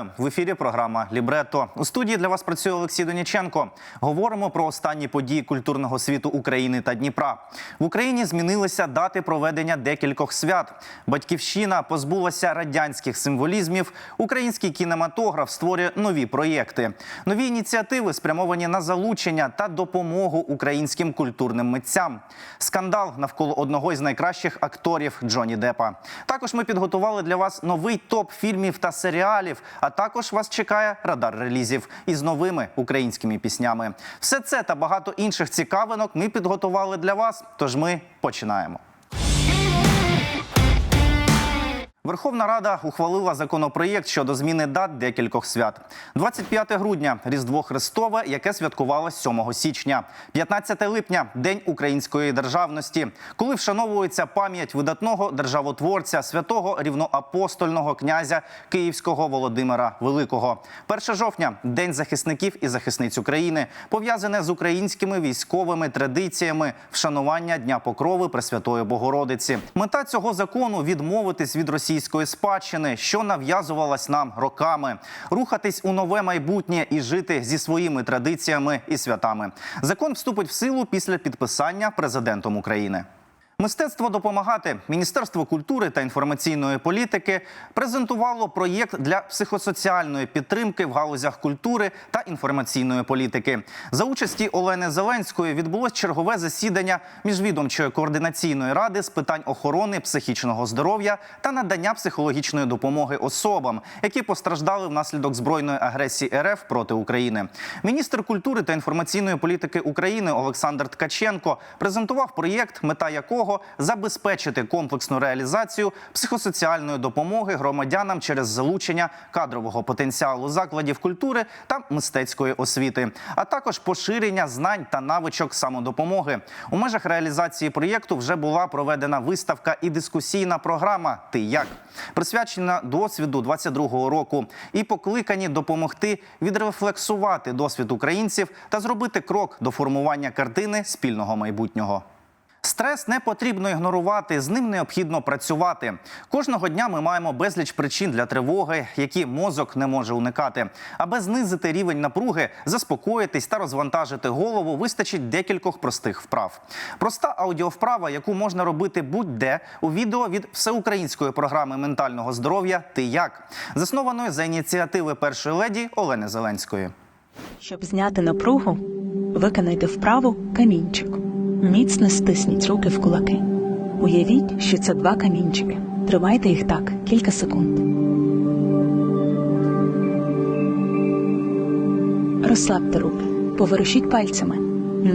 Вітаю в ефірі. Програма Лібрето. У студії для вас працює Олексій Доніченко. Говоримо про останні події культурного світу України та Дніпра. В Україні змінилися дати проведення декількох свят. Батьківщина позбулася радянських символізмів. Український кінематограф створює нові проєкти. Нові ініціативи спрямовані на залучення та допомогу українським культурним митцям. Скандал навколо одного із найкращих акторів Джоні Депа. Також ми підготували для вас новий топ фільмів та серіалів. А також вас чекає радар релізів із новими українськими піснями. Все це та багато інших цікавинок ми підготували для вас. Тож ми починаємо. Верховна Рада ухвалила законопроєкт щодо зміни дат декількох свят. 25 грудня Різдво Христове, яке святкувалось 7 січня, 15 липня День української державності, коли вшановується пам'ять видатного державотворця, святого рівноапостольного князя Київського Володимира Великого. 1 жовтня День захисників і захисниць України, пов'язане з українськими військовими традиціями вшанування Дня Покрови Пресвятої Богородиці. Мета цього закону відмовитись від російської спадщини, що нав'язувалась нам роками, рухатись у нове майбутнє і жити зі своїми традиціями і святами. Закон вступить в силу після підписання президентом України. Мистецтво допомагати Міністерство культури та інформаційної політики презентувало проєкт для психосоціальної підтримки в галузях культури та інформаційної політики. За участі Олени Зеленської відбулось чергове засідання міжвідомчої координаційної ради з питань охорони психічного здоров'я та надання психологічної допомоги особам, які постраждали внаслідок збройної агресії РФ проти України. Міністр культури та інформаційної політики України Олександр Ткаченко презентував проєкт, мета якого забезпечити комплексну реалізацію психосоціальної допомоги громадянам через залучення кадрового потенціалу закладів культури та мистецької освіти, а також поширення знань та навичок самодопомоги. У межах реалізації проєкту вже була проведена виставка і дискусійна програма Ти як присвячена досвіду 22-го року і покликані допомогти відрефлексувати досвід українців та зробити крок до формування картини спільного майбутнього. Стрес не потрібно ігнорувати, з ним необхідно працювати. Кожного дня ми маємо безліч причин для тривоги, які мозок не може уникати. Аби знизити рівень напруги, заспокоїтись та розвантажити голову, вистачить декількох простих вправ. Проста аудіовправа, яку можна робити будь-де у відео від всеукраїнської програми ментального здоров'я Ти як заснованої за ініціативи першої леді Олени Зеленської. Щоб зняти напругу, виконайте вправу камінчик. Міцно стисніть руки в кулаки. Уявіть, що це два камінчики. Тримайте їх так кілька секунд. Розслабте руки, поворушіть пальцями.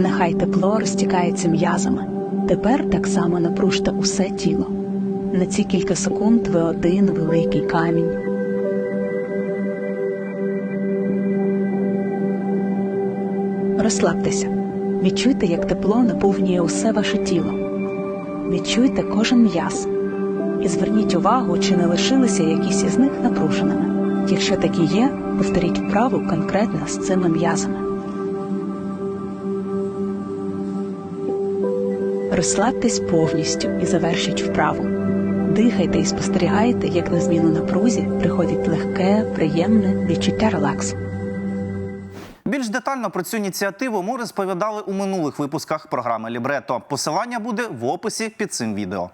Нехай тепло розтікається м'язами. Тепер так само напружте усе тіло. На ці кілька секунд ви один великий камінь. Розслабтеся. Відчуйте, як тепло наповнює усе ваше тіло. Відчуйте кожен м'яз. І зверніть увагу, чи не лишилися якісь із них напруженими. Якщо такі є, повторіть вправу конкретно з цими м'язами. Розслабтесь повністю і завершіть вправу. Дихайте і спостерігайте, як на зміну напрузі приходить легке, приємне відчуття релаксу. Більш детально про цю ініціативу ми розповідали у минулих випусках програми Лібрето. Посилання буде в описі під цим відео.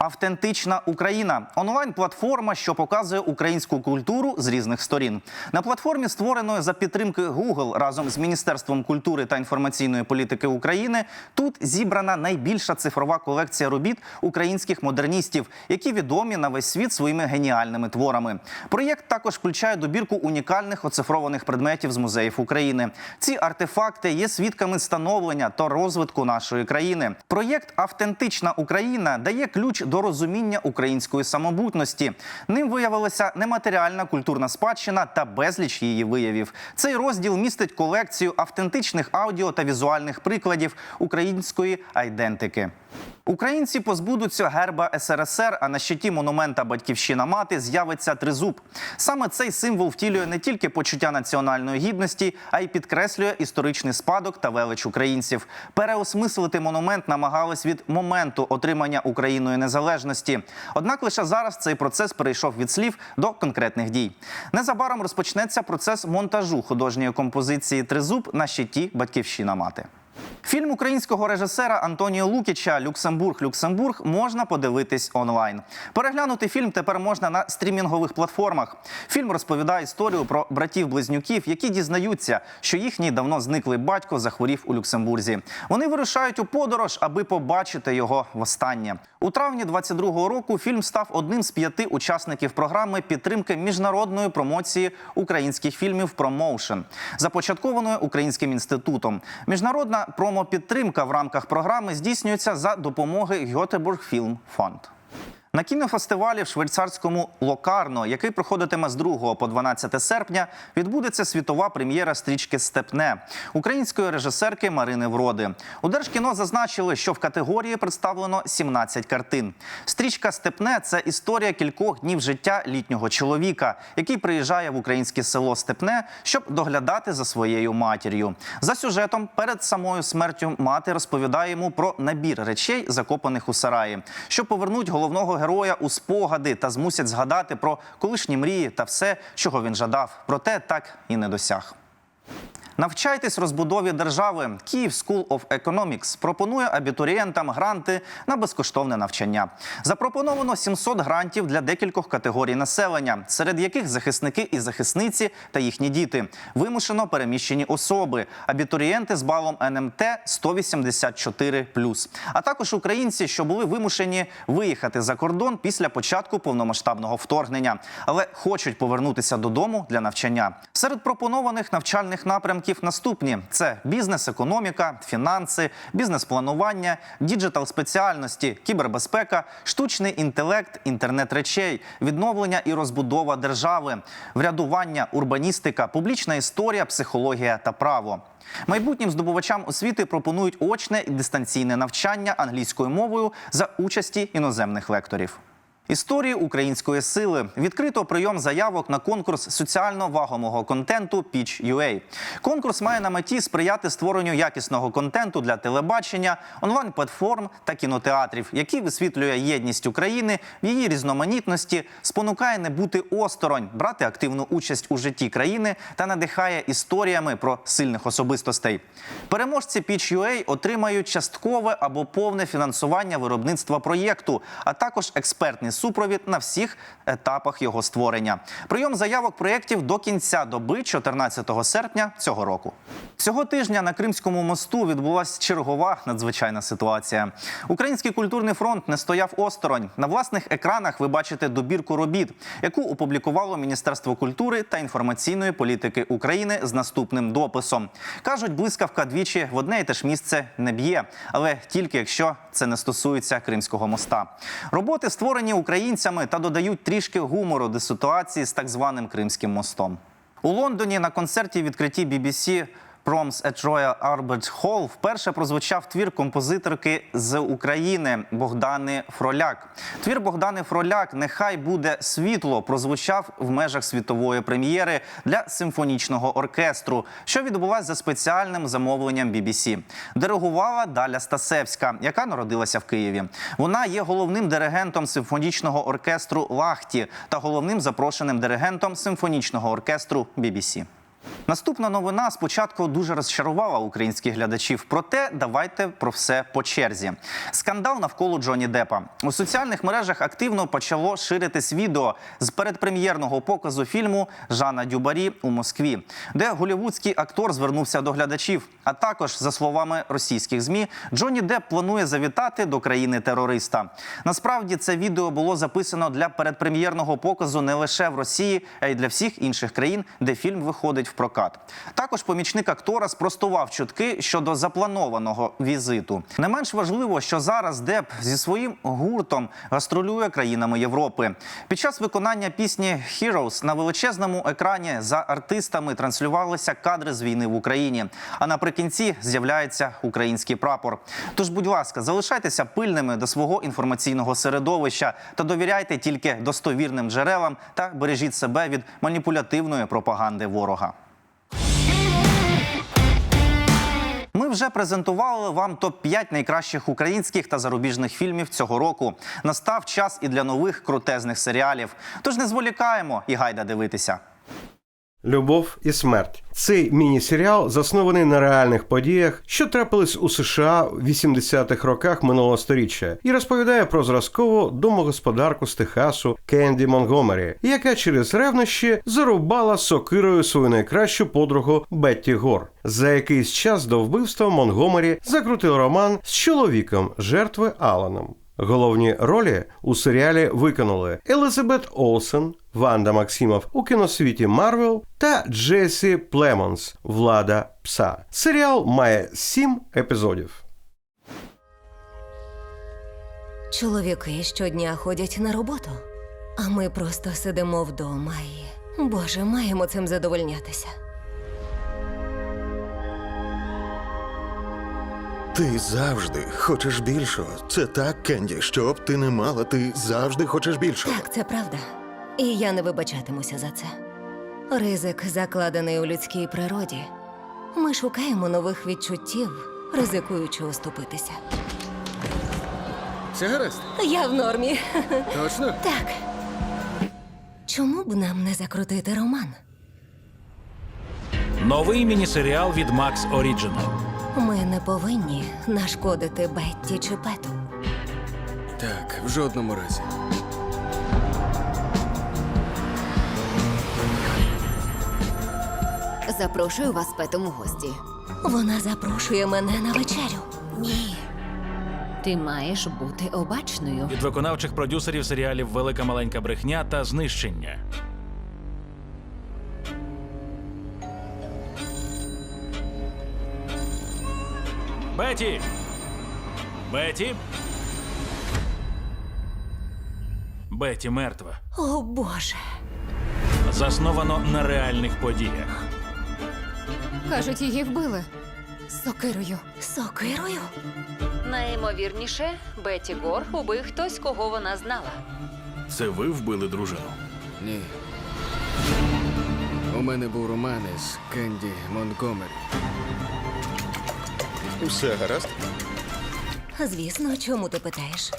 Автентична Україна онлайн-платформа, що показує українську культуру з різних сторін. На платформі, створеної за підтримки Google разом з Міністерством культури та інформаційної політики України, тут зібрана найбільша цифрова колекція робіт українських модерністів, які відомі на весь світ своїми геніальними творами. Проєкт також включає добірку унікальних оцифрованих предметів з музеїв України. Ці артефакти є свідками становлення та розвитку нашої країни. Проєкт Автентична Україна дає ключ до розуміння української самобутності. Ним виявилася нематеріальна культурна спадщина та безліч її виявів. Цей розділ містить колекцію автентичних аудіо та візуальних прикладів української айдентики. Українці позбудуться герба СРСР, а на щиті монумента Батьківщина мати з'явиться тризуб. Саме цей символ втілює не тільки почуття національної гідності, а й підкреслює історичний спадок та велич українців. Переосмислити монумент намагались від моменту отримання Україною незалежності. Однак лише зараз цей процес перейшов від слів до конкретних дій. Незабаром розпочнеться процес монтажу художньої композиції Тризуб на щиті Батьківщина мати. Фільм українського режисера Антоніо Лукіча Люксембург Люксембург можна подивитись онлайн. Переглянути фільм тепер можна на стрімінгових платформах. Фільм розповідає історію про братів-близнюків, які дізнаються, що їхній давно зниклий батько захворів у Люксембурзі. Вони вирушають у подорож, аби побачити його востаннє. У травні 22-го року фільм став одним з п'яти учасників програми підтримки міжнародної промоції українських фільмів «Промоушен», започаткованої Українським інститутом. Міжнародна промопідтримка в рамках програми здійснюється за допомоги Гьотебург Фільм Фонд. На кінофестивалі в швейцарському Локарно, який проходитиме з 2 по 12 серпня, відбудеться світова прем'єра стрічки Степне української режисерки Марини Вроди. У Держкіно зазначили, що в категорії представлено 17 картин. Стрічка Степне це історія кількох днів життя літнього чоловіка, який приїжджає в українське село Степне, щоб доглядати за своєю матір'ю. За сюжетом перед самою смертю мати розповідає йому про набір речей, закопаних у сараї, що повернуть головного героя у спогади та змусять згадати про колишні мрії та все, чого він жадав, проте так і не досяг. Навчайтесь розбудові держави. Київ School of Economics пропонує абітурієнтам гранти на безкоштовне навчання. Запропоновано 700 грантів для декількох категорій населення, серед яких захисники і захисниці та їхні діти, вимушено переміщені особи, абітурієнти з балом НМТ 184+, а також українці, що були вимушені виїхати за кордон після початку повномасштабного вторгнення, але хочуть повернутися додому для навчання. Серед пропонованих навчальних напрямків наступні: це бізнес, економіка, фінанси, бізнес-планування, діджитал спеціальності, кібербезпека, штучний інтелект, інтернет речей, відновлення і розбудова держави, врядування, урбаністика, публічна історія, психологія та право. Майбутнім здобувачам освіти пропонують очне і дистанційне навчання англійською мовою за участі іноземних лекторів. Історії української сили відкрито прийом заявок на конкурс соціально вагомого контенту Pitch.ua. Конкурс має на меті сприяти створенню якісного контенту для телебачення, онлайн-платформ та кінотеатрів, який висвітлює єдність України в її різноманітності, спонукає не бути осторонь, брати активну участь у житті країни та надихає історіями про сильних особистостей. Переможці Pitch.ua отримають часткове або повне фінансування виробництва проєкту, а також експертний супровід на всіх етапах його створення. Прийом заявок проєктів до кінця доби 14 серпня цього року. Цього тижня на Кримському мосту відбулася чергова надзвичайна ситуація. Український культурний фронт не стояв осторонь. На власних екранах ви бачите добірку робіт, яку опублікувало Міністерство культури та інформаційної політики України з наступним дописом. кажуть, блискавка двічі в одне і те ж місце не б'є, але тільки якщо це не стосується Кримського моста. Роботи створені українцями та додають трішки гумору до ситуації з так званим Кримським мостом. У Лондоні на концерті відкритті BBC Proms at Royal Albert Hall вперше прозвучав твір композиторки з України Богдани Фроляк. Твір Богдани Фроляк Нехай буде світло прозвучав в межах світової прем'єри для симфонічного оркестру, що відбулася за спеціальним замовленням BBC. Диригувала Даля Стасевська, яка народилася в Києві. Вона є головним диригентом симфонічного оркестру Лахті та головним запрошеним диригентом симфонічного оркестру BBC. Наступна новина спочатку дуже розчарувала українських глядачів. Проте давайте про все по черзі. Скандал навколо Джоні Деппа. У соціальних мережах активно почало ширитись відео з передпрем'єрного показу фільму Жана Дюбарі у Москві, де голівудський актор звернувся до глядачів. А також, за словами російських змі, Джоні Депп планує завітати до країни терориста. Насправді це відео було записано для передпрем'єрного показу не лише в Росії, а й для всіх інших країн, де фільм виходить в прокат. Прокат. Також помічник актора спростував чутки щодо запланованого візиту. Не менш важливо, що зараз Деп зі своїм гуртом гастролює країнами Європи. Під час виконання пісні «Heroes» на величезному екрані за артистами транслювалися кадри з війни в Україні. А наприкінці з'являється український прапор. Тож, будь ласка, залишайтеся пильними до свого інформаційного середовища та довіряйте тільки достовірним джерелам та бережіть себе від маніпулятивної пропаганди ворога. Ми вже презентували вам топ 5 найкращих українських та зарубіжних фільмів цього року. Настав час і для нових крутезних серіалів. Тож не зволікаємо і гайда дивитися. Любов і смерть. Цей міні-серіал заснований на реальних подіях, що трапились у США в 80-х роках минулого сторіччя, і розповідає про зразкову домогосподарку з Техасу Кенді Монгомері, яка через ревнощі зарубала сокирою свою найкращу подругу Бетті Гор. За якийсь час до вбивства Монгомері закрутив роман з чоловіком жертви Аланом. Головні ролі у серіалі виконали Елизабет Олсен, Ванда Максимов у кіносвіті Марвел та Джесі Племонс Влада Пса. Серіал має сім епізодів. Чоловіки щодня ходять на роботу, а ми просто сидимо вдома і. Боже, маємо цим задовольнятися. Ти завжди хочеш більшого. Це так, Кенді. Що б ти не мала, ти завжди хочеш більшого. Так, це правда. І я не вибачатимуся за це. Ризик закладений у людській природі. Ми шукаємо нових відчуттів, ризикуючи оступитися. Все гаразд? Я в нормі. Точно? Так. Чому б нам не закрутити роман? Новий міні-серіал від Max Original. Ми не повинні нашкодити Бетті чи Пету. Так, в жодному разі. Запрошую вас петом у гості. Вона запрошує мене на вечерю. Ні. Ти маєш бути обачною. Від виконавчих продюсерів серіалів Велика маленька брехня та знищення. Беті! Беті! Беті мертва. О Боже. Засновано на реальних подіях. Кажуть, її вбили. Сокирою. Сокирою? Найімовірніше, Беті Гор убив хтось, кого вона знала. Це ви вбили дружину? Ні. У мене був роман із Кенді Монтгомері. Усе гаразд? Звісно, чому ти питаєш?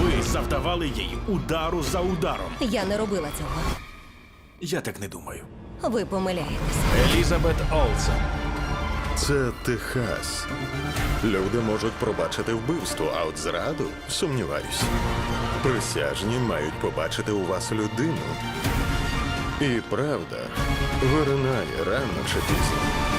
Ви завдавали їй удару за ударом. Я не робила цього. Я так не думаю. Ви помиляєтеся. Елізабет Олсен. Це Техас. Люди можуть пробачити вбивство, а от зраду сумніваюсь. Присяжні мають побачити у вас людину. І правда виринає рано чи пізно.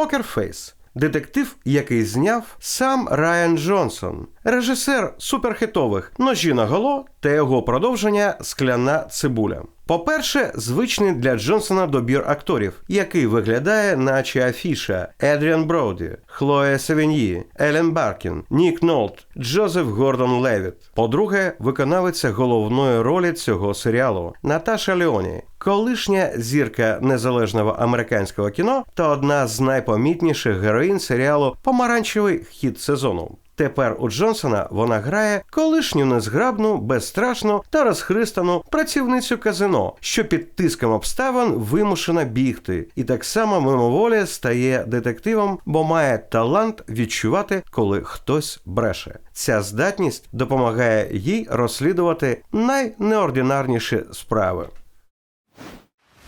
Покерфейс. Детектив, який зняв сам Райан Джонсон, режисер суперхитових Ножі на голо та його продовження Скляна цибуля. По-перше, звичний для Джонсона добір акторів, який виглядає, наче афіша Едріан Броуді, Хлоя Севеньї, Елен Баркін, Нік Нолт, Джозеф Гордон Левіт. По-друге, виконавиця головної ролі цього серіалу Наташа Леоні, колишня зірка незалежного американського кіно та одна з найпомітніших героїнь серіалу Помаранчевий хід сезону. Тепер у Джонсона вона грає колишню незграбну, безстрашну та розхристану працівницю казино, що під тиском обставин вимушена бігти, і так само мимоволі стає детективом, бо має талант відчувати, коли хтось бреше. Ця здатність допомагає їй розслідувати найнеординарніші справи.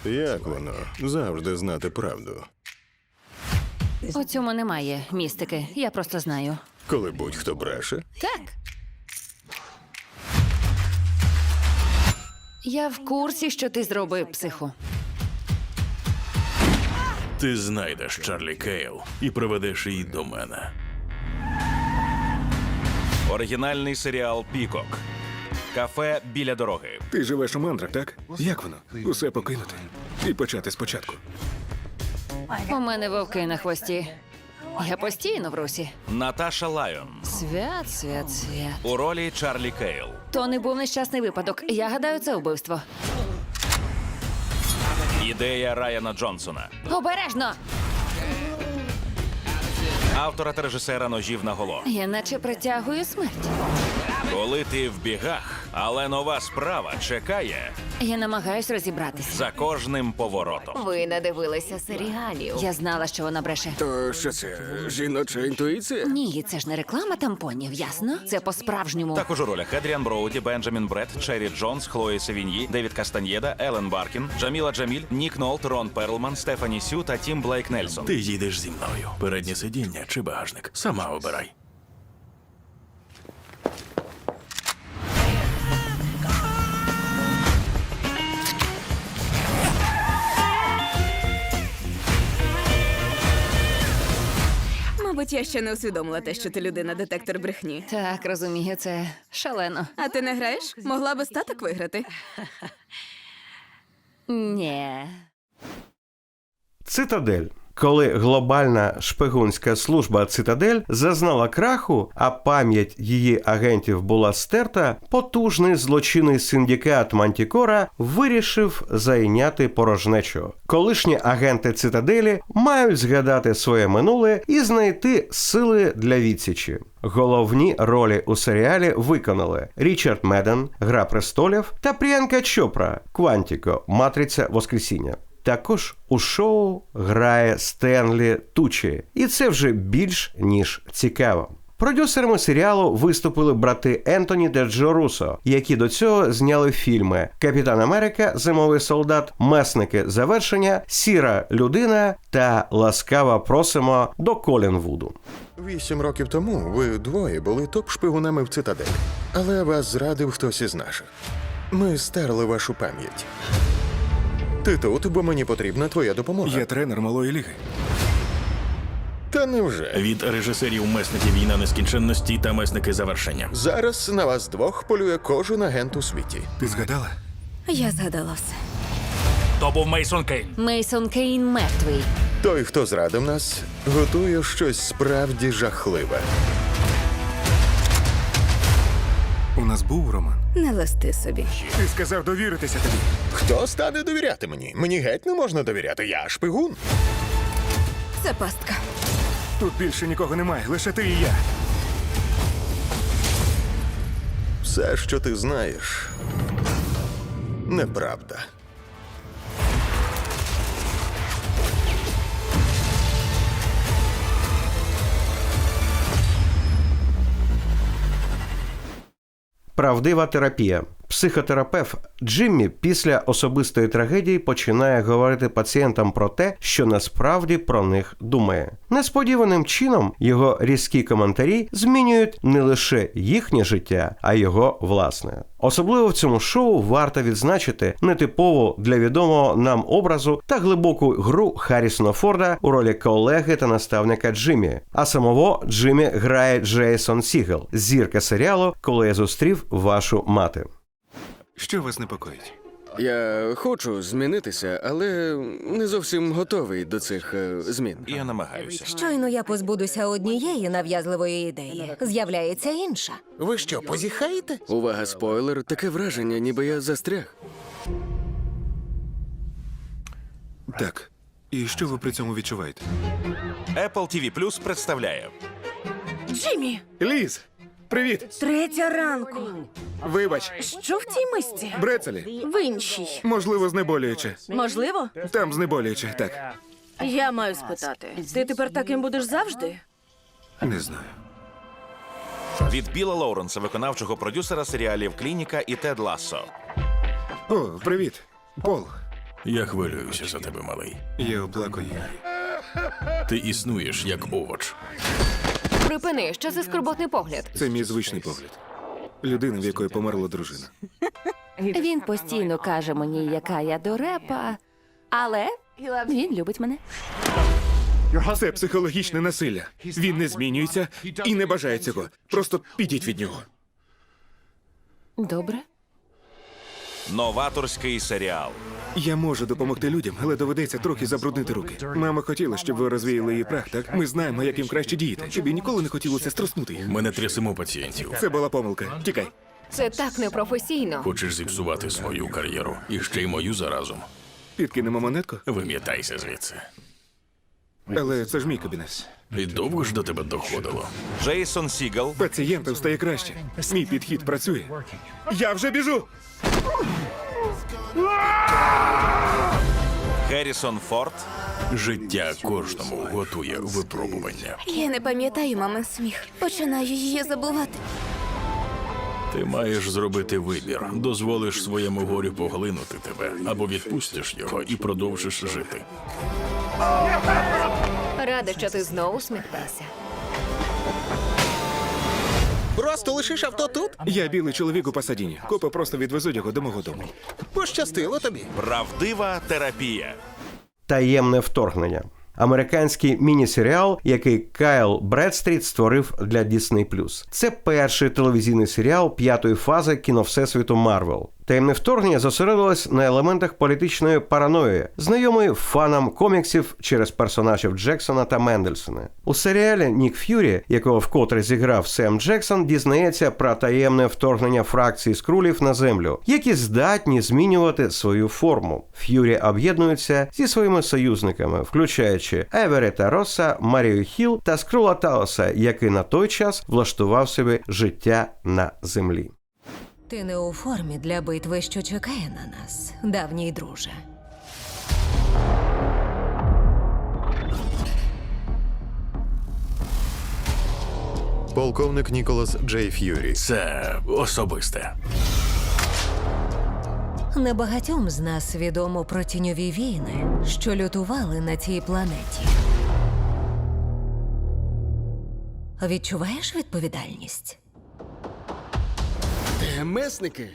Як воно завжди знати правду, У цьому немає містики, я просто знаю. Коли будь-хто бреше? Так. Я в курсі, що ти зробив психу. Ти знайдеш Чарлі Кейл і приведеш її до мене. Оригінальний серіал Пікок. Кафе біля дороги. Ти живеш у мандрах, так? Як воно? Усе покинути і почати спочатку. У мене вовки на хвості. Я постійно в русі. Наташа Лайон. Свят, свят, свят. У ролі Чарлі Кейл. То не був нещасний випадок. Я гадаю, це вбивство. Ідея Райана Джонсона. Обережно! Автора та режисера ножів на голо. Я наче притягую смерть. Коли ти в бігах, але нова справа чекає Я намагаюсь розібратися. за кожним поворотом. Ви не дивилися серіалів. Я знала, що вона бреше. То що це? Жіноча інтуїція? Ні, це ж не реклама тампонів, ясно? Це по-справжньому. Також у ролях Едріан Броуді, Бенджамін Бред, Черрі Джонс, Хлої Севіньї, Девід Кастаньєда, Елен Баркін, Джаміла Джаміль, Нік Нолт, Рон Перлман, Стефані Сю та Тім Блейк Нельсон. Ти їдеш зі мною. Переднє сидіння чи багажник. Сама обирай. Мабуть, я ще не усвідомила те, що ти людина-детектор брехні. Так, розумію, це шалено. А ти не граєш? Могла би статок виграти. Ні. Цитадель. Коли глобальна шпигунська служба Цитадель зазнала краху, а пам'ять її агентів була стерта, потужний злочинний синдикат Мантікора вирішив зайняти порожнечу. Колишні агенти Цитаделі мають згадати своє минуле і знайти сили для відсічі. Головні ролі у серіалі виконали Річард Меден, Гра престолів та Пріянка Чопра, Квантіко, Матриця Воскресіння. Також у шоу грає Стенлі Тучі, і це вже більш ніж цікаво. Продюсерами серіалу виступили брати Ентоні та Джо які до цього зняли фільми Капітан Америка, Зимовий солдат, Месники завершення, Сіра людина та Ласкаво просимо до Колінвуду. Вісім років тому ви двоє були топ-шпигунами в цитадель. Але вас зрадив хтось із наших. Ми стерли вашу пам'ять. Ти тут, бо мені потрібна твоя допомога. Я тренер малої ліги. Та невже? Від режисерів месники війна нескінченності та месники завершення. Зараз на вас двох полює кожен агент у світі. Ти згадала? Я згадала все. То був Мейсон Кейн. Мейсон Кейн мертвий. Той, хто зрадив нас, готує щось справді жахливе. У нас був роман. Не листи собі. Ти сказав довіритися тобі. Хто стане довіряти мені? Мені геть не можна довіряти. Я шпигун. Це пастка. Тут більше нікого немає, лише ти і я. Все, що ти знаєш, неправда. Правдива терапія. Психотерапевт Джиммі після особистої трагедії починає говорити пацієнтам про те, що насправді про них думає. Несподіваним чином його різкі коментарі змінюють не лише їхнє життя, а його власне. Особливо в цьому шоу варто відзначити нетипову для відомого нам образу та глибоку гру Харрісона Форда у ролі колеги та наставника Джиммі. А самого Джиммі грає Джейсон Сігел, зірка серіалу Коли я зустрів вашу мати. Що вас непокоїть? Я хочу змінитися, але не зовсім готовий до цих е, змін. Я намагаюся. Щойно я позбудуся однієї нав'язливої ідеї. З'являється інша. Ви що, позіхаєте? Увага, спойлер, таке враження, ніби я застряг. Так. І що ви при цьому відчуваєте? Apple TV Plus представляє Джиммі! Ліз! Привіт! Третя ранку. Вибач, Що в цій мисці? брецелі. В іншій. Можливо, знеболююче. Можливо? Там знеболююче, так. Я маю спитати. Ти тепер таким будеш завжди? Не знаю. від Біла Лоуренса, виконавчого продюсера серіалів Клініка і Тед Лассо. О, привіт. Пол. Я хвилююся за тебе, малий. Я оплакую. Ти існуєш як овоч. Припини, що це скорботний погляд. Це мій звичний погляд. Людина, в якої померла дружина. Він постійно каже мені, яка я дурепа, але він любить мене. Це психологічне насилля. Він не змінюється і не бажає цього. Просто підіть від нього. Добре. Новаторський серіал. Я можу допомогти людям, але доведеться трохи забруднити руки. Мама хотіла, щоб ви розвіяли її прах, так? Ми знаємо, як їм краще діяти. Тобі ніколи не хотілося струснути їх. Ми не трясемо пацієнтів. Це була помилка. Тікай. Це так непрофесійно. Хочеш зіпсувати свою кар'єру і ще й мою заразом. Підкинемо монетку, Вим'ятайся звідси. але це ж мій кабінет. І довго ж до тебе доходило. Джейсон Сігал, Пацієнтам стає краще. Мій підхід працює. Я вже біжу. Геррісон Форд, Життя кожному готує випробування. Я не пам'ятаю мамин сміх. Починаю її забувати. Ти маєш зробити вибір. Дозволиш своєму горю поглинути тебе, або відпустиш його і продовжиш жити. Рада, що ти знову сміхнешся. Просто лишиш авто тут? Я білий чоловік у Пасадіні. Копи просто відвезуть його до мого дому. Пощастило тобі. Правдива терапія. Таємне вторгнення. Американський міні-серіал, який Кайл Бредстріт створив для Disney+. Це перший телевізійний серіал п'ятої фази кіновсесвіту Марвел. Таємне вторгнення зосередилось на елементах політичної параної, знайомої фанам коміксів через персонажів Джексона та Мендельсона. У серіалі Нік Ф'юрі, якого вкотре зіграв Сем Джексон, дізнається про таємне вторгнення фракції скрулів на землю, які здатні змінювати свою форму. Ф'юрі об'єднуються зі своїми союзниками, включаючи Еверета Росса, Марію Хіл та Скрула Таоса, який на той час влаштував собі життя на землі. Ти не у формі для битви, що чекає на нас, давній друже. Полковник Ніколас Джей Ф'юрі. Це особисте. Небагатьом з нас відомо про тіньові війни, що лютували на цій планеті. Відчуваєш відповідальність? Месники?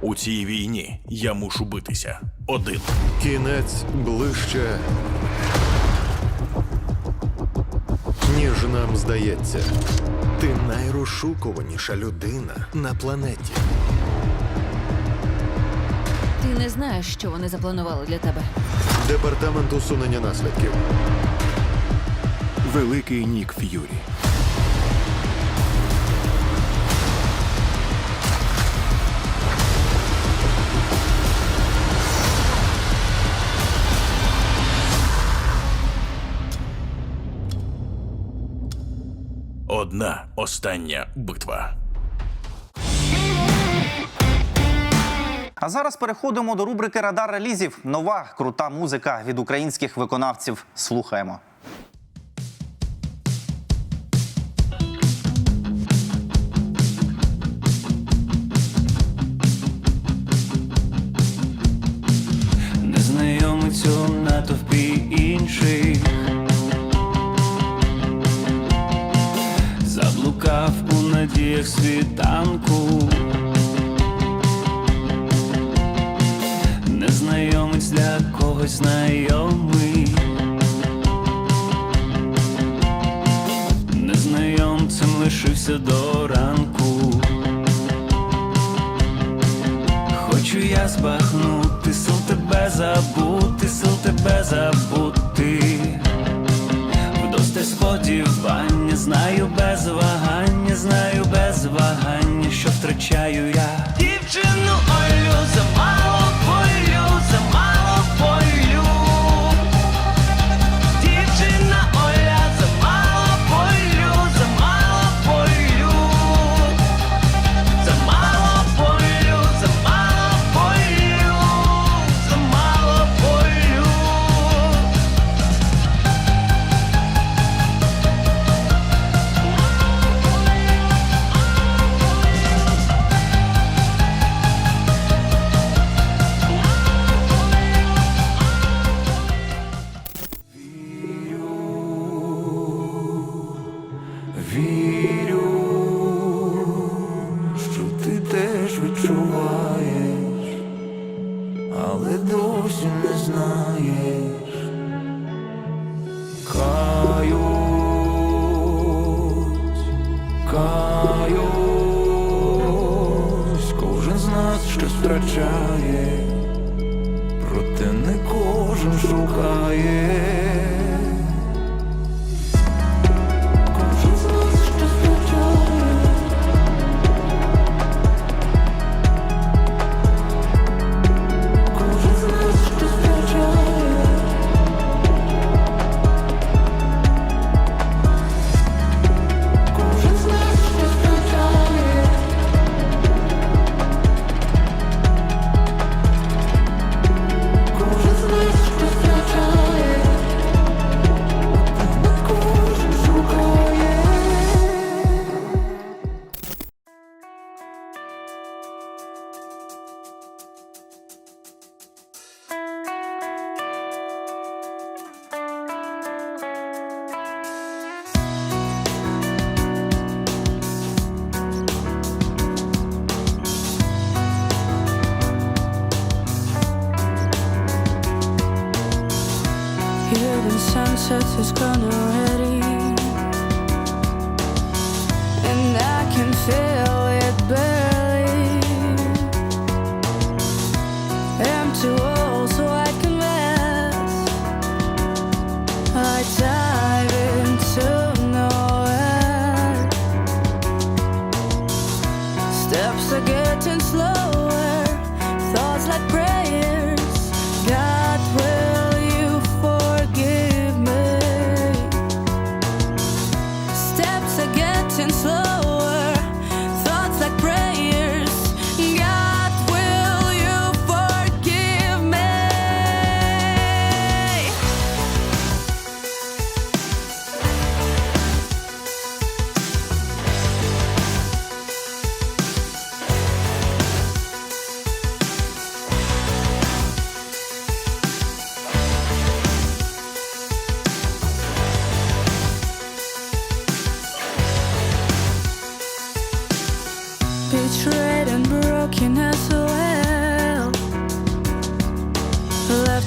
У цій війні я мушу битися один. Кінець ближче. Ніж нам здається. Ти найрозшукуваніша людина на планеті. Ти не знаєш, що вони запланували для тебе. Департамент усунення наслідків. Великий Нік Ф'юрі. Одна остання битва. А зараз переходимо до рубрики Радар релізів. Нова крута музика від українських виконавців. Слухаємо. Когось знайомий Незнайомцем лишився до ранку Хочу я збагнути, сил тебе забути, сил тебе забути. Вдосте сподівання, знаю без вагання, знаю без вагання, що втрачаю я. Дівчину Олю, замало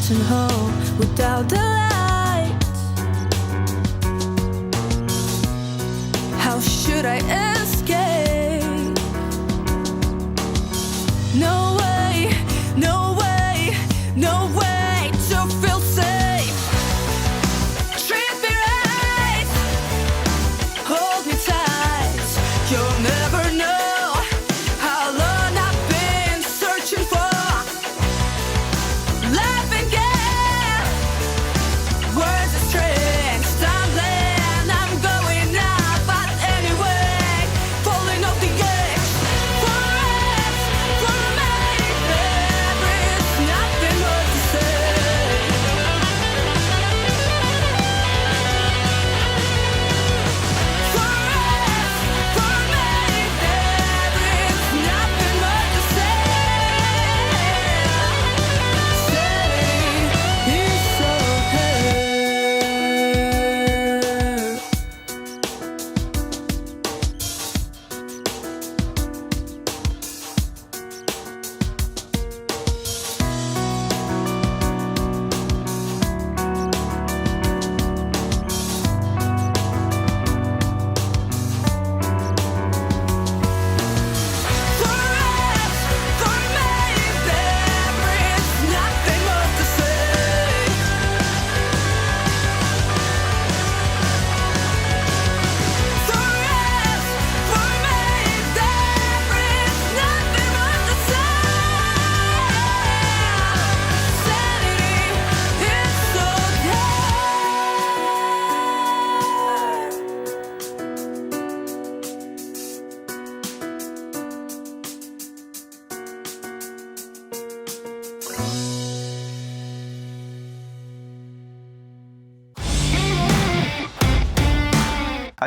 身后，舞蹈的。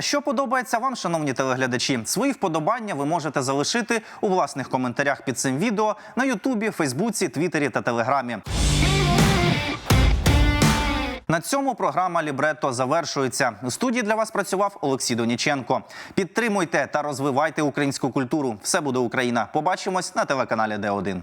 Що подобається вам, шановні телеглядачі? Свої вподобання ви можете залишити у власних коментарях під цим відео на Ютубі, Фейсбуці, Твіттері та Телеграмі. На цьому програма Лібретто завершується. У студії для вас працював Олексій Доніченко. Підтримуйте та розвивайте українську культуру. Все буде Україна. Побачимось на телеканалі, Д1.